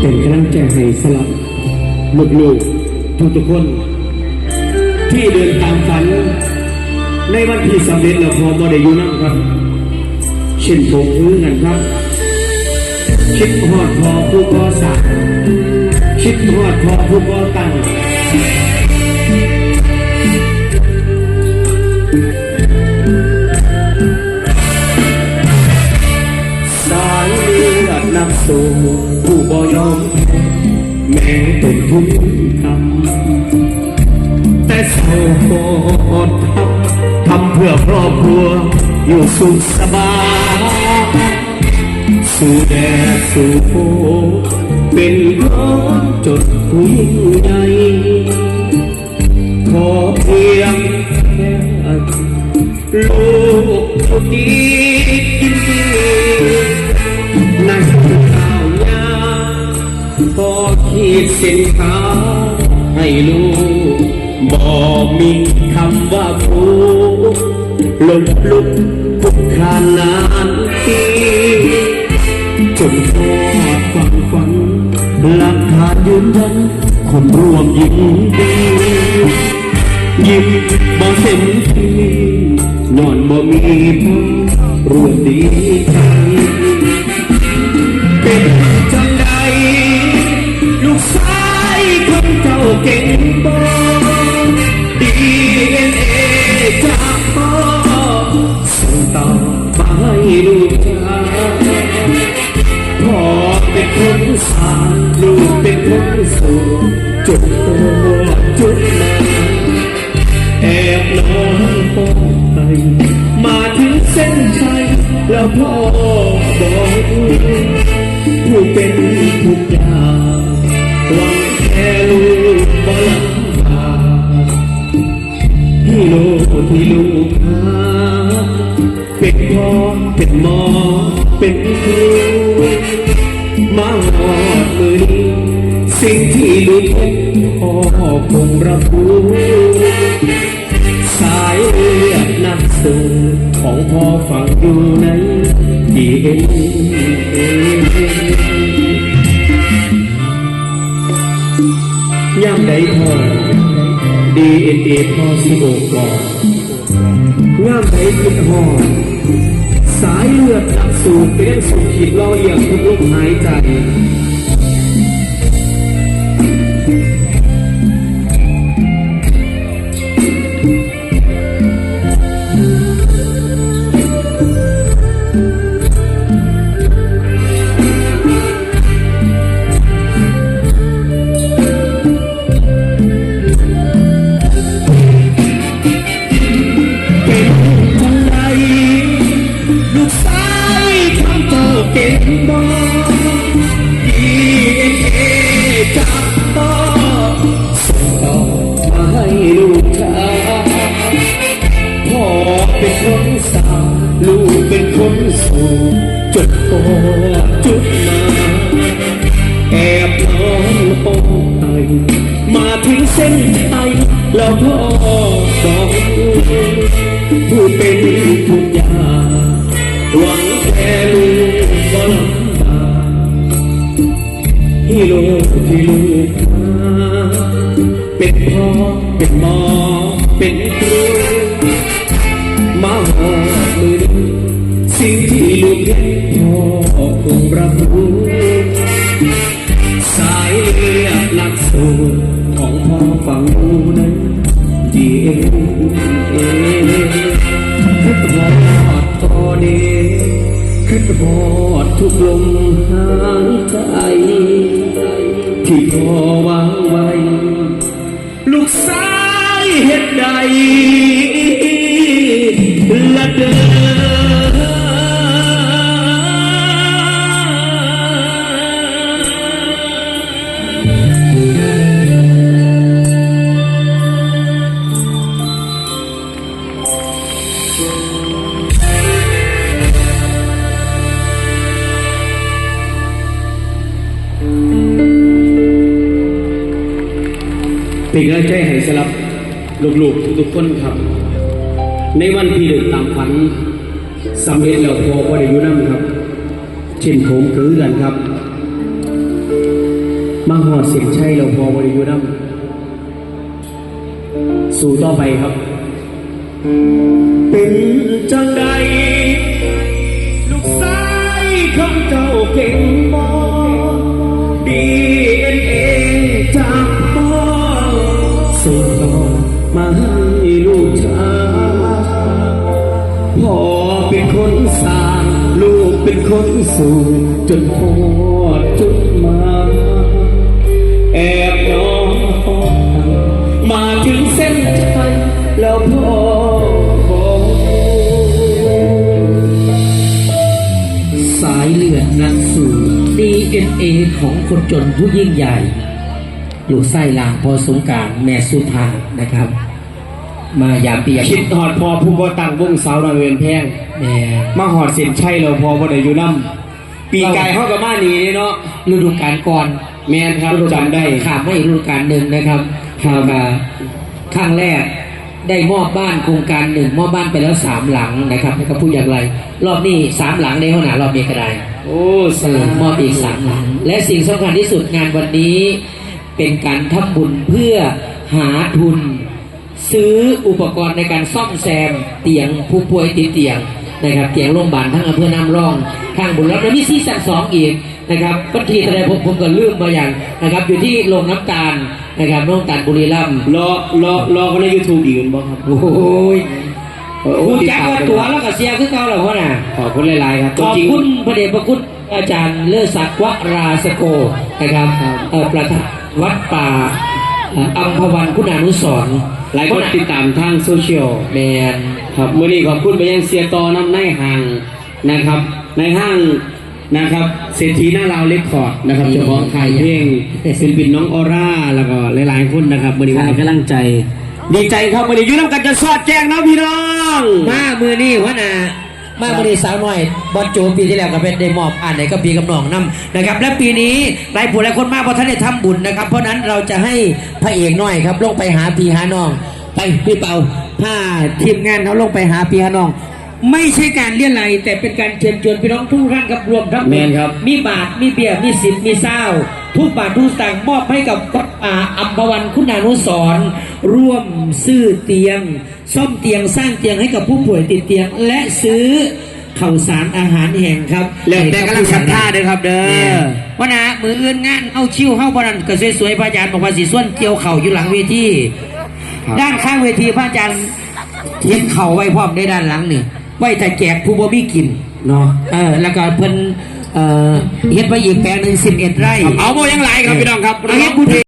เป็นกำลังใจให้สลับลูกๆทุกๆคน ที่เดินตามฝัน ในวันที่สำเร็จแล้วพอบ่ได้อยู่นั่งครับ เช่นผมพื้นกันครับคิดหอดพอผู้ก่อสร้างคิดหอดพอผู้ก่อตั้ง แม้ต้นทุนต่ำแต่โสดทำทำเพื่อครอบครัวอยู่สุขสบายสู่แดดสู่ฝนเป็นคนจดผู้ยิ่งใหญ่ขอเพียงแค่ลูกคนดีกิน ส้นทาให้ลูกบอกมีคำว่าผู้ลมลุกคุกคานนานปีจนทอดฝังฝันหลักฐานยืนยันคนร่วมยินดียิ้มบ่เส้นทีนอนบ่มีพ่อร่วมดีใจ เเป็นหมอเป็นครูมาหอดมือนี้สิ่งที่ลูกเป็นพ่อคงรับรู้สายเลือดนักสู้ของพ่อฝังอยู่ในดีเอ็นเอย่ำใดพ่อดีเอ็นเอพ่อสิโอกก่อนงามใจคิดหอด สายเลือดนักสูบเป็นสุขขีดรอเอียงทุกลมหายใจ จุดโตจุดมาแอบนอนปองไตมาถึงเส้นชัยแล้วพ่อบอกผู้เป็นทุกอย่างหวังแค่ลูกก็ลำบากที่ลูกที่ลูกหาเป็นพ่อเป็นหมอเป็นครู นักสู้ของพ่อฝังอยู่นั้นดีเอ็นเอคิดฮอดตอเดคิดฮอดทุกลมหายใจที่พ่อวางไว้ ลูกสายเฮ็ดใดละเด้อ เป็นกำลังใจให้สำหรับลูกๆทุกๆคนครับ ในวันที่เดินตามฝันสำเร็จแล้วพอพอได้อยู่นั่นครับ เช่นผมคือกันครับ มาหอดเสียงใชัยเราพอบริยุน้ำสู่ต่อไปครับ เป็นจังใด ลูกสายของเจ้าเก่งบอ เป็นคนสู่จนพอดจุดมา แอบน้องมาถึงเส้นชัยแล้วพ่อขอสายเลือดนักสู่ DNA ของคนจนผู้ยิ่งใหญ่ ลูกไส้ลางพอสงการแม่สุภานะครับ มายามเปียกคิดหอดพอผู้บ่ตั้งวงสาวนาเวียนแพงแม่มาหอดเส้นชัยเราพอบ่ได้อยู่นํปีกายเฮากับมานี่เนาะฤดูกาลก่อนแม่นครับฤดูกาลจำได้ข้ามไม่ฤดูกาลหนึ่งนะครับข้ามมาข้างแรกได้มอบบ้านโครงการหนึ่งมอบบ้านไปแล้วสามหลังนะครับให้กับผู้อย่างไรรอบนี้สามหลังในห้องหนารอบนี้ก็ได้ โอ้เอสาอมอบอีกสามหลัง และสิ่งสำคัญที่สุดงานวันนี้เป็นการทำบุญเพื่อหาทุน ซื้ออุปกรณ์ในการซ่อมแซมเตียงผู้ป่วยติดเตียงนะครับเตียงโรงพยาบาลทั้งอำเภอน้ำร่องทางบุญรับและมีซีซั่นสองอีกนะครับวันที่แสดงผมผมก็ลืมมาอย่างนะครับ อยู่ที่โรงน้ำตาลนะครับโรงน้ำตาลบุรีรัมย์รอรอรอเขาใน YouTube อีกบ่ครับโอ้ยโอ้ผู้ติดจักตามว่ากันตัวแล้วก็เสียคือเก่าแล้วพ่อน่ะขอบคุณหลายๆครับขอบจริงคุณพระเดชพระคุณอาจารย์เลิศศักดิ์วราสโกนะครับเอ่อประธานวัดป่าเอ่ออัมพวันคุณานุสรณ์ หลายคนติดตามทางโซเชียลแมนครับมื่อนี้ขอบคุณไปยังเสียตอน้ำในห้างนะครับ ในห้างนะครับเศรษฐีหน้าลาวเลคคอร์ดนะครับเจ้าของขายเพลงศิลปินน้องออร่าแล้วก็หลายๆคนนะครับมื่อนี้ว่าให้กำลังใจ ดีใจครับมื่อนี้อยุ่น้ำกันจะสอดแจ้งนะพี่น้อง มามือนี่หัวหน้า มามือนี่สาวหน่อยบอลโจปีที่แล้วก็เป็นได้มอบอ่านไหนก็ปีกำนองน้ำนะครับ และปีนี้หลายผู้หลายคนมากเพราะท่านได้ทำบุญนะครับ เพราะฉะนั้นเราจะให้พระเอกหน่อยครับ ลงไปหาพี่หาน้อง ไปพี่เปาถ้าทีมงานเขาลงไปหาพี่หาน้อง ไม่ใช่การเลี้ยงไรแต่เป็นการเชิญชวนพี่น้องทุกท่านครับรวมทั้งหมดแม่นครับ มีบาทมีเบียร์มีสิบมีเศร้าทุกบาททุกสตางค์มอบให้กับวัดป่าอัมพวันคุณานุสรณ์ ร่วมซื้อเตียง ซ่อมเตียงสร้างเตียงให้กับผู้ป่วยติดเตียง และซื้อข่าวสารอาหารแห่งครับแล้วแต่กำลังศรัทธาเด้อครับเด้อวันนะมืออื่นงานเอาชิวเข้าบอลันก็สวยๆพระอาจารย์บอกว่าสีส่วนเกี่ยวเข่าอยู่หลังเวทีครับด้านข้างเวทีพระอาจารย์เย็บเข่าไว้พร้อมได้ด้านหลังนี่ไว้แต่แจกผู้บ่มีกินเนาะเออแล้วก็เพิ่นเอ่อเฮ็ดไปอีกแปลงหนึ่งสิบเอ็ดไร่เอาโมยังไหลายครับพี่น้องครับเอาเฮ็ดบุญ